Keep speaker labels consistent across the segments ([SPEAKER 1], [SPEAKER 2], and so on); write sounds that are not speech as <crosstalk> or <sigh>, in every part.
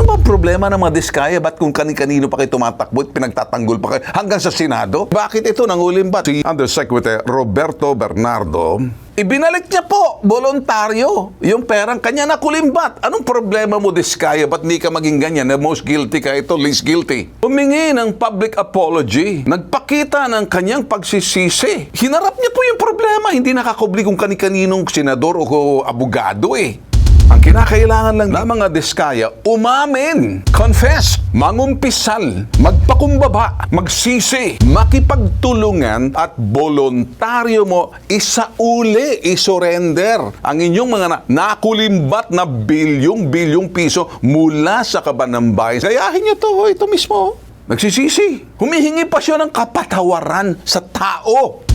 [SPEAKER 1] Ano ba ang problema ng mga diskaya? Ba't kung kani-kanino pa kayo tumatakbo at pinagtatanggol pa kayo hanggang sa Senado? Bakit ito nangulimbat? Si Undersecretary Roberto Bernardo, ibinalik niya po, voluntaryo, yung perang kanya nakulimbat. Anong problema mo, diskaya? Ba't di ka maging ganyan? Na most guilty ka ito, least guilty. Humingi ng public apology. Nagpakita ng kanyang pagsisisi. Hinarap niya po yung problema. Hindi nakakubli kung kani-kaninong senador o abogado eh. Ang kinakailangan lang ng mga diskaya, umamin, confess, mangumpisal, magpakumbaba, magsisi, makipagtulungan at voluntaryo mo isauli, isurrender ang inyong mga na- nakulimbat na bilyong-bilyong piso mula sa kabanambay. Gayahin niyo to, ito mismo. Nagsisisi. Humihingi pa siya ng kapatawaran sa tao.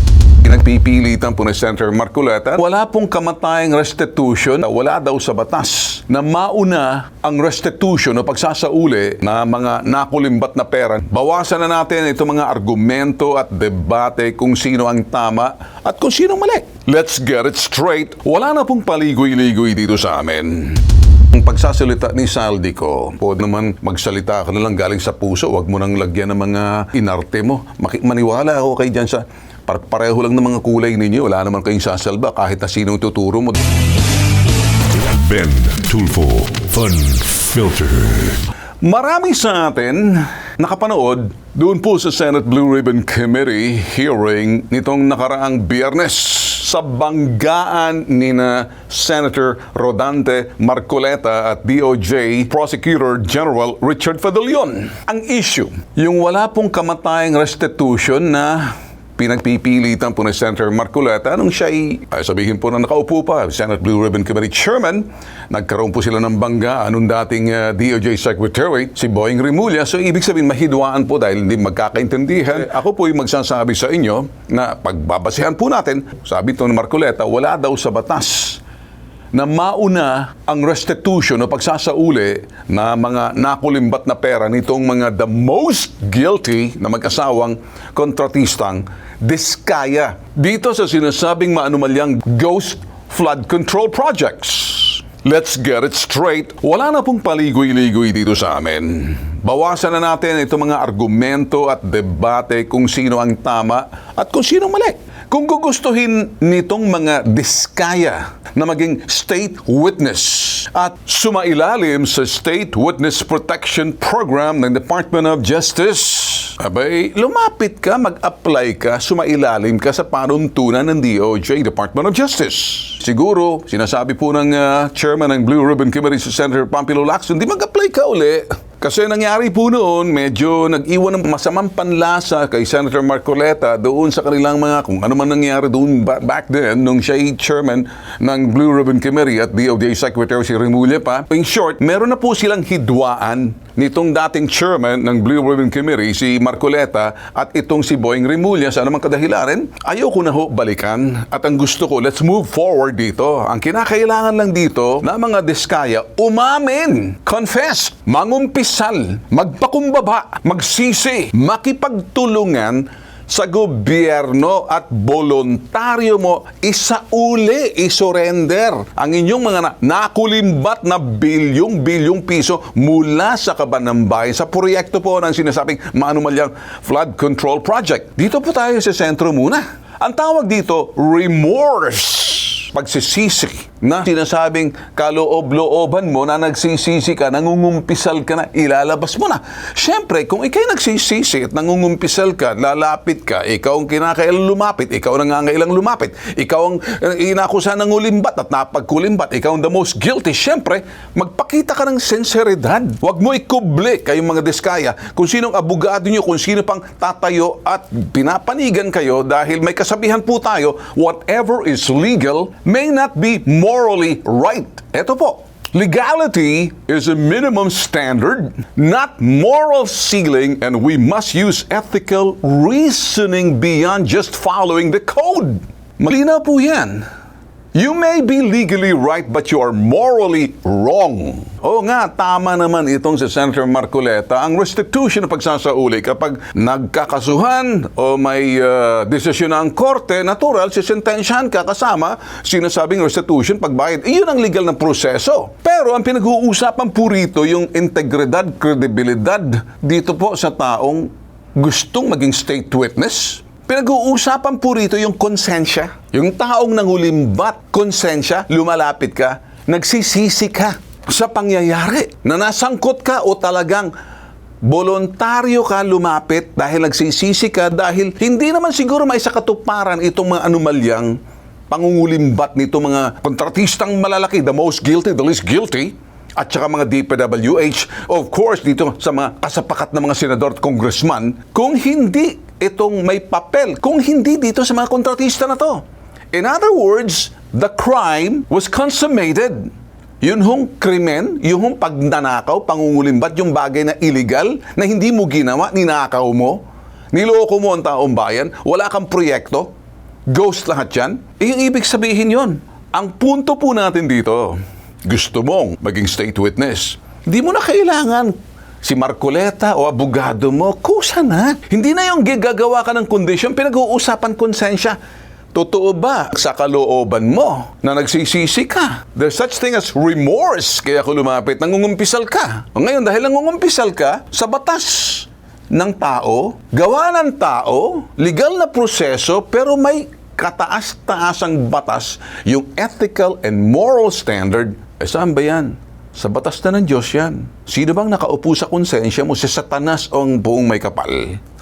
[SPEAKER 1] Pinagpipilitan po ni Senator Marcoleta, wala pong kamatayang restitution, wala daw sa batas na mauna ang restitution o pagsasauli na mga nakulimbat na pera. Bawasan na natin itong mga argumento at debate kung sino ang tama at kung sino mali. Let's get it straight. Wala na pong paligoy-ligoy dito sa amin. Ang pagsasalita ni Saldi ko, po naman magsalita ka na lang galing sa puso, wag mo nang lagyan ng mga inarte mo. Maniwala ako kay dyan sa pareho lang ng mga kulay ninyo, wala naman kayong sasalba kahit na sinong tuturo mo.
[SPEAKER 2] Ben Tulfo Fun Filter.
[SPEAKER 1] Marami sa atin nakapanood doon po sa Senate Blue Ribbon Committee hearing nitong nakaraang biyernes sa banggaan ni na Senator Rodante Marcoleta at DOJ Prosecutor General Richard Fadelion. Ang issue, yung wala pong kamatayang restitution na pinagpipilitan po ni Senator Marcoleta nung siya ay, ay sabihin po na nakaupo pa, Senate Blue Ribbon Committee Chairman, nagkaroon po sila ng bangga. Anong dating uh, DOJ Secretary, si Boying Rimulya. So ibig sabihin, mahidwaan po dahil hindi magkakaintindihan. Ako po yung magsasabi sa inyo na pagbabasihan po natin, sabi to ni Marcoleta, wala daw sa batas na mauna ang restitution o pagsasauli na mga nakulimbat na pera nitong mga the most guilty na mag-asawang kontratistang diskaya dito sa sinasabing maanumalyang ghost flood control projects. Let's get it straight. Wala na pong paligoy-ligoy dito sa amin. Bawasan na natin itong mga argumento at debate kung sino ang tama at kung sino mali. Kung gugustuhin nitong mga diskaya na maging state witness at sumailalim sa State Witness Protection Program ng Department of Justice, abay, lumapit ka, mag-apply ka, sumailalim ka sa panuntunan ng DOJ, Department of Justice. Siguro, sinasabi po ng ah, chairman ng Blue Ribbon Committee Senator Pampilo Lacson, di mag-apply ka uli. Kasi nangyari po noon, medyo nag-iwan ng masamang panlasa kay Senator Marcoleta doon sa kanilang mga, kung ano man nangyari doon ba- back then, nung siya chairman ng Blue Ribbon Committee at DOJ Secretary si Remulla pa. In short, meron na po silang hidwaan nitong dating chairman ng Blue Ribbon Committee, si Marcoleta, at itong si Boying Remulla, sa anumang kadahilanan, ayoko na ho balikan. At ang gusto ko, let's move forward dito. Ang kinakailangan lang dito na mga diskaya, umamin, confess, mangumpisal, magpakumbaba, magsisi, makipagtulungan sa gobyerno at voluntaryo mo isauli, isurrender ang inyong mga na- nakulimbat na bilyong-bilyong piso mula sa kabanambay sa proyekto po ng sinasabing maanumalyang flood control project. Dito po tayo sa sentro muna. Ang tawag dito, remorse pagsisisi na sinasabing kaloob-looban mo na nagsisisi ka, nangungumpisal ka na, ilalabas mo na. Siyempre, kung ikay nagsisisi at nangungumpisal ka, lalapit ka, ikaw ang kinakailang lumapit, ikaw ang nangangailang lumapit, ikaw ang uh, inakusa ng ulimbat at napagkulimbat, ikaw ang the most guilty. Siyempre, magpakita ka ng senseridad. Huwag mo ikubli kayong mga diskaya kung sinong abogado nyo, kung sino pang tatayo at pinapanigan kayo dahil may kasabihan po tayo, whatever is legal may not be morally right. Ito po, Legality is a minimum standard, not moral ceiling, and we must use ethical reasoning beyond just following the code. Malinaw po yan. You may be legally right but you are morally wrong. Oo nga, tama naman itong si Senator Marcoleta. Ang restitution na pagsasauli kapag nagkakasuhan o may uh, desisyon ang korte, natural, sisentensyahan ka kasama sinasabing restitution pagbayad. Iyon ang legal na proseso. Pero ang pinag-uusapan po rito yung integridad, kredibilidad dito po sa taong gustong maging state witness. Pinag-uusapan po rito yung konsensya. Yung taong nangulimbat, konsensya, lumalapit ka, nagsisisi ka sa pangyayari na nasangkot ka o talagang voluntaryo ka lumapit dahil nagsisisi ka dahil hindi naman siguro may sakatuparan itong mga anomalyang pangungulimbat nito mga kontratistang malalaki, the most guilty, the least guilty, at saka mga DPWH, of course, dito sa mga kasapakat na mga senador at congressman, kung hindi itong may papel, kung hindi dito sa mga kontratista na to. In other words, the crime was consummated. Yun hong krimen, yun hong pagnanakaw, pangungulimbat, yung bagay na illegal, na hindi mo ginawa, ninakaw mo, niloko mo ang taong bayan, wala kang proyekto, ghost lahat yan. Eh, yung ibig sabihin yon. Ang punto po natin dito, gusto mong maging state witness. Hindi mo na kailangan si Marcoleta o abogado mo, kusa na. Hindi na yung gagagawa ka ng kondisyon, pinag-uusapan konsensya. Totoo ba sa kalooban mo na nagsisisi ka? There's such thing as remorse kaya ako lumapit, nangungumpisal ka. O ngayon, dahil nangungumpisal ka, sa batas ng tao, gawa ng tao, legal na proseso, pero may kataas-taasang batas, yung ethical and moral standard, eh saan ba yan? Sa batas na ng Diyos yan. Sino bang nakaupo sa konsensya mo? Si Satanas o ang buong may kapal?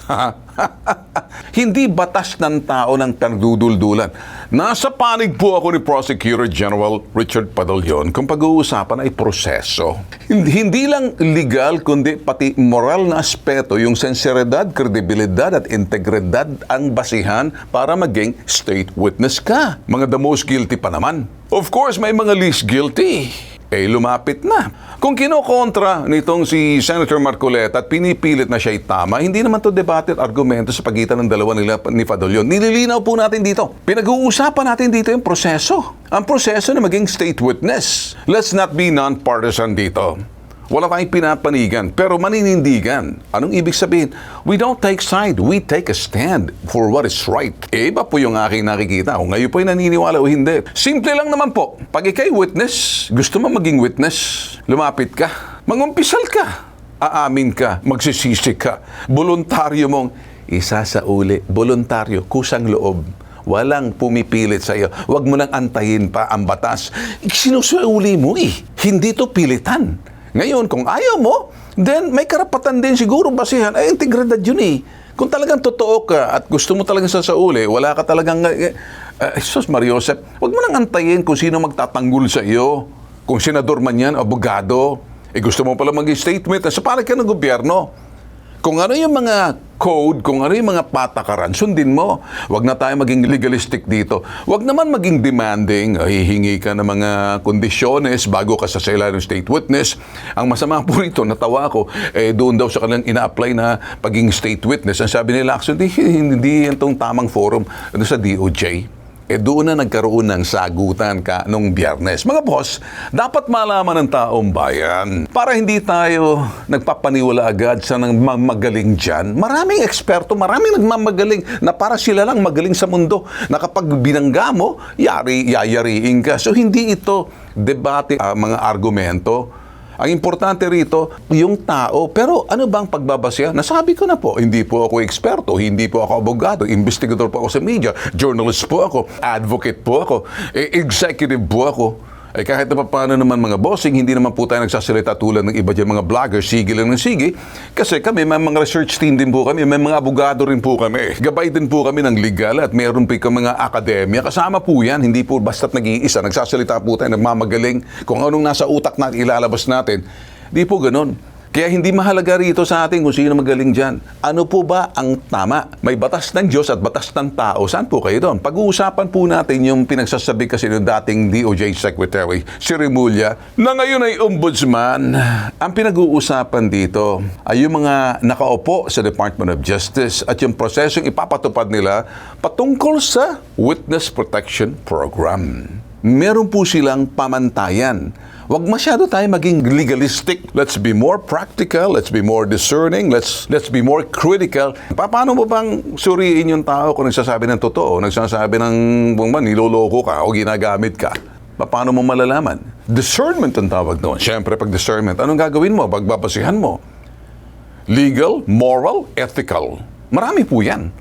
[SPEAKER 1] <laughs> Hindi batas ng tao ng pinagduduldulan. Nasa panig po ako ni Prosecutor General Richard Padalyon kung pag-uusapan ay proseso. Hindi, lang legal, kundi pati moral na aspeto, yung sensibilidad, kredibilidad at integridad ang basihan para maging state witness ka. Mga the most guilty pa naman. Of course, may mga least guilty eh lumapit na. Kung kinokontra nitong si Senator Marcoleta at pinipilit na siya'y tama, hindi naman to debate at argumento sa pagitan ng dalawa nila ni Fadolion. Nililinaw po natin dito. Pinag-uusapan natin dito yung proseso. Ang proseso na maging state witness. Let's not be non-partisan dito. Wala tayong pinapanigan, pero maninindigan. Anong ibig sabihin? We don't take side, we take a stand for what is right. Eh, iba po yung aking nakikita. Kung ngayon po naniniwala o hindi. Simple lang naman po. Pag ikay witness, gusto mo maging witness, lumapit ka, mangumpisal ka, aamin ka, magsisisi ka, voluntaryo mong isa sa uli, voluntaryo, kusang loob. Walang pumipilit sa iyo. Huwag mo nang antayin pa ang batas. Sinusuuli mo eh. Hindi to pilitan. Ngayon, kung ayaw mo, then may karapatan din siguro basihan. Ay, integridad yun eh. Kung talagang totoo ka at gusto mo talagang sasauli, wala ka talagang... Eh, uh, Sus Mariosep, huwag mo nang antayin kung sino magtatanggol sa iyo. Kung senador man yan, abogado. Eh gusto mo pala maging statement. Sa palag ka ng gobyerno. Kung ano yung mga code, kung ano yung mga patakaran, sundin mo. Huwag na tayo maging legalistic dito. Huwag naman maging demanding, hihingi ka ng mga kondisyones bago ka sa sila ng state witness. Ang masama po rito, natawa ko, eh, doon daw sa kanilang ina-apply na pagiging state witness. Ang sabi nila, actually, hindi itong tamang forum ano, sa DOJ. Eh doon na nagkaroon ng sagutan ka nung biyernes. Mga boss, dapat malaman ng taong bayan para hindi tayo nagpapaniwala agad sa nang magaling dyan. Maraming eksperto, maraming nagmamagaling na para sila lang magaling sa mundo na kapag binangga mo, yari, yayariin ka. So hindi ito debate, ah, mga argumento. Ang importante rito, yung tao. Pero ano bang pagbabasya? Nasabi ko na po, hindi po ako eksperto, hindi po ako abogado, investigator po ako sa media, journalist po ako, advocate po ako, executive po ako. Eh kahit na paano naman mga bossing, hindi naman po tayo nagsasalita tulad ng iba dyan mga vloggers, sige lang ng sige. Kasi kami, may mga research team din po kami, may mga abogado rin po kami. Gabay din po kami ng legal at meron po mga akademya. Kasama po yan, hindi po basta't nag-iisa. Nagsasalita po tayo, nagmamagaling. Kung anong nasa utak natin, ilalabas natin. Di po ganun. Kaya hindi mahalaga rito sa atin kung sino magaling dyan. Ano po ba ang tama? May batas ng Diyos at batas ng tao. Saan po kayo doon? Pag-uusapan po natin yung pinagsasabi kasi ng dating DOJ Secretary, si Remulla, na ngayon ay ombudsman. Ang pinag-uusapan dito ay yung mga nakaupo sa Department of Justice at yung prosesong ipapatupad nila patungkol sa Witness Protection Program. Meron po silang pamantayan. Huwag masyado tayo maging legalistic. Let's be more practical, let's be more discerning, let's let's be more critical. Pa- Paano mo bang suriin yung tao kung nagsasabi ng totoo, nagsasabi ng ba, niloloko ka o ginagamit ka? Pa- Paano mo malalaman? Discernment ang tawag doon. Siyempre, pag discernment, anong gagawin mo? Pagbabasihan mo? Legal, moral, ethical. Marami po yan.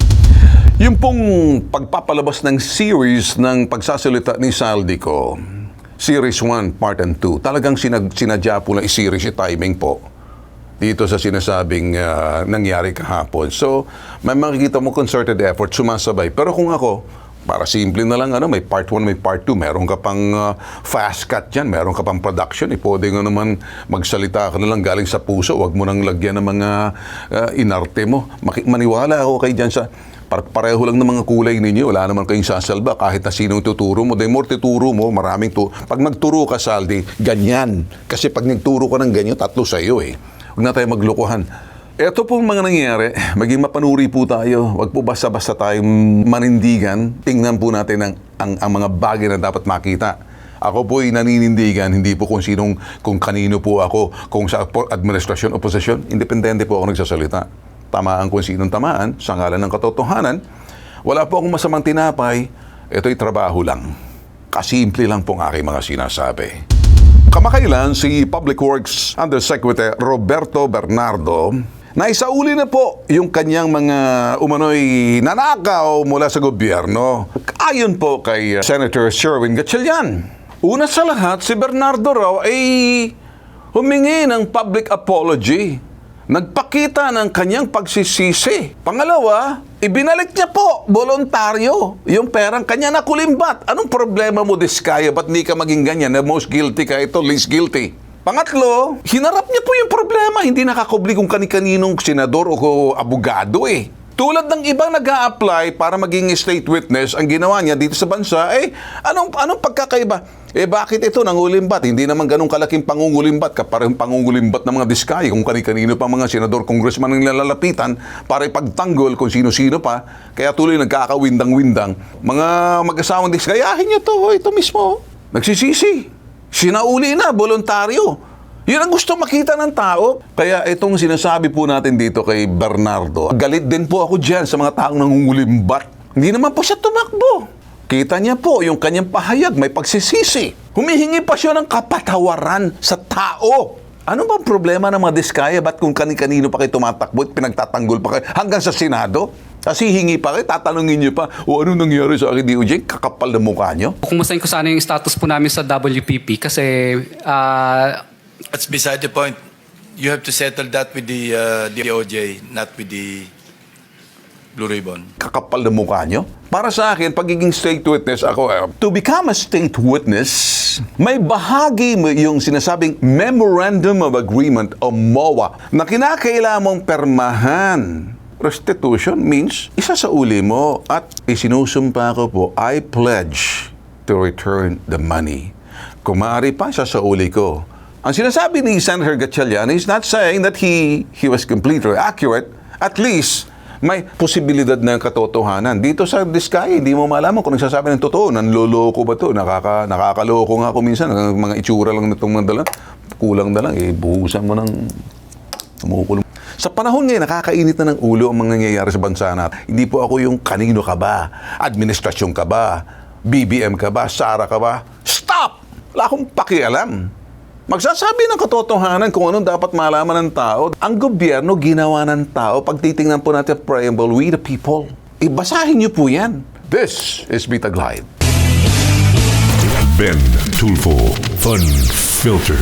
[SPEAKER 1] Yung pong pagpapalabas ng series ng pagsasalita ni Saldico, Series 1, Part and 2, talagang sinag, sinadya po na i-series yung timing po dito sa sinasabing ah, nangyari kahapon. So, may makikita mo concerted effort, sumasabay. Pero kung ako, para simple na lang, ano, may part 1, may part 2, meron ka pang ah, fast cut dyan, meron ka pang production, eh, pwede nga naman magsalita ka na lang galing sa puso, wag mo nang lagyan ng mga ah, inarte mo. Maki- maniwala ako kay dyan sa, pareho lang ng mga kulay ninyo, wala naman kayong sasalba kahit na sinong tuturo mo. The more tuturo mo, maraming tu Pag nagturo ka, Saldi, ganyan. Kasi pag nagturo ka ng ganyan, tatlo sa iyo eh. Huwag na tayo maglokohan. Ito pong mga nangyayari, maging mapanuri po tayo. Huwag po basta-basta tayong manindigan. Tingnan po natin ang, ang, ang mga bagay na dapat makita. Ako po ay naninindigan, hindi po kung sinong, kung kanino po ako, kung sa administrasyon o posisyon, independente po ako nagsasalita. Tamaan kung sinong tamaan, sa ngalan ng katotohanan. Wala po akong masamang tinapay, ito'y trabaho lang. Kasimple lang pong aking mga sinasabi. Kamakailan si Public Works Undersecretary Roberto Bernardo na isauli na po yung kanyang mga umano'y nanakaw mula sa gobyerno. Ayon po kay uh, Senator Sherwin Gatchalian. Una sa lahat, si Bernardo raw ay humingi ng public apology. Nagpakita ng kanyang pagsisisi. Pangalawa, ibinalik niya po, voluntaryo, yung perang kanya nakulimbat. Anong problema mo, Diskaya? Ba't di ka maging ganyan? Na most guilty ka ito, least guilty. Pangatlo, hinarap niya po yung problema. Hindi nakakubli kung kani-kaninong senador o abogado eh. Tulad ng ibang nag apply para maging state witness, ang ginawa niya dito sa bansa, eh, anong, anong pagkakaiba? Eh, bakit ito nangulimbat? Hindi naman ganun kalaking pangungulimbat ka, parang pangungulimbat ng mga diskaya kung kani-kanino pa mga senador, congressman ang nilalapitan para ipagtanggol kung sino-sino pa. Kaya tuloy nagkakawindang-windang. Mga mag-asawang diskayahin niyo to, oh, ito mismo. Nagsisisi. Sinauli na, voluntaryo. Yun ang gusto makita ng tao. Kaya itong sinasabi po natin dito kay Bernardo, galit din po ako dyan sa mga taong nangungulimbat. Hindi naman po siya tumakbo. Kita niya po yung kanyang pahayag, may pagsisisi. Humihingi pa siya ng kapatawaran sa tao. Ano bang problema ng mga diskaya? Ba't kung kani-kanino pa kayo tumatakbo at pinagtatanggol pa kayo hanggang sa Senado? Kasi hingi pa kayo, tatanungin niyo pa, o ano nangyari sa akin, DOJ? Kakapal na mukha niyo.
[SPEAKER 3] Kumustahin ko sana yung status po namin sa WPP kasi ah,
[SPEAKER 4] That's beside the point. You have to settle that with the uh, DOJ, not with the Blue Ribbon.
[SPEAKER 1] kakapal na mukha nyo? Para sa akin, pagiging state witness, ako, eh, to become a state witness, may bahagi mo yung sinasabing Memorandum of Agreement o MOA na kinakailangan mong permahan. Restitution means isa sa uli mo at isinusumpa ko po, I pledge to return the money. Kung maaari pa, isa sa uli ko. Ang sinasabi ni Senator Gatchalian is not saying that he, he was completely accurate. At least, may posibilidad ng katotohanan. Dito sa Diskaya, hindi mo malaman kung nagsasabi ng totoo. Nanloloko ba to? Nakaka, nakakaloko nga ako minsan. Ang Mga itsura lang nitong mga dala. Kulang na lang. Eh, buhusan mo ng tumukulong. Sa panahon ngayon, nakakainit na ng ulo ang mga nangyayari sa bansa natin. Hindi po ako yung kanino ka ba? Administrasyon ka ba? BBM ka ba? Sara ka ba? Stop! Wala akong pakialam. Magsasabi ng katotohanan kung anong dapat malaman ng tao. Ang gobyerno ginawa ng tao. Pag titingnan po natin preamble, we the people. Ibasahin niyo po yan. This is Bita Glide.
[SPEAKER 2] Ben Tulfo Fun Filter.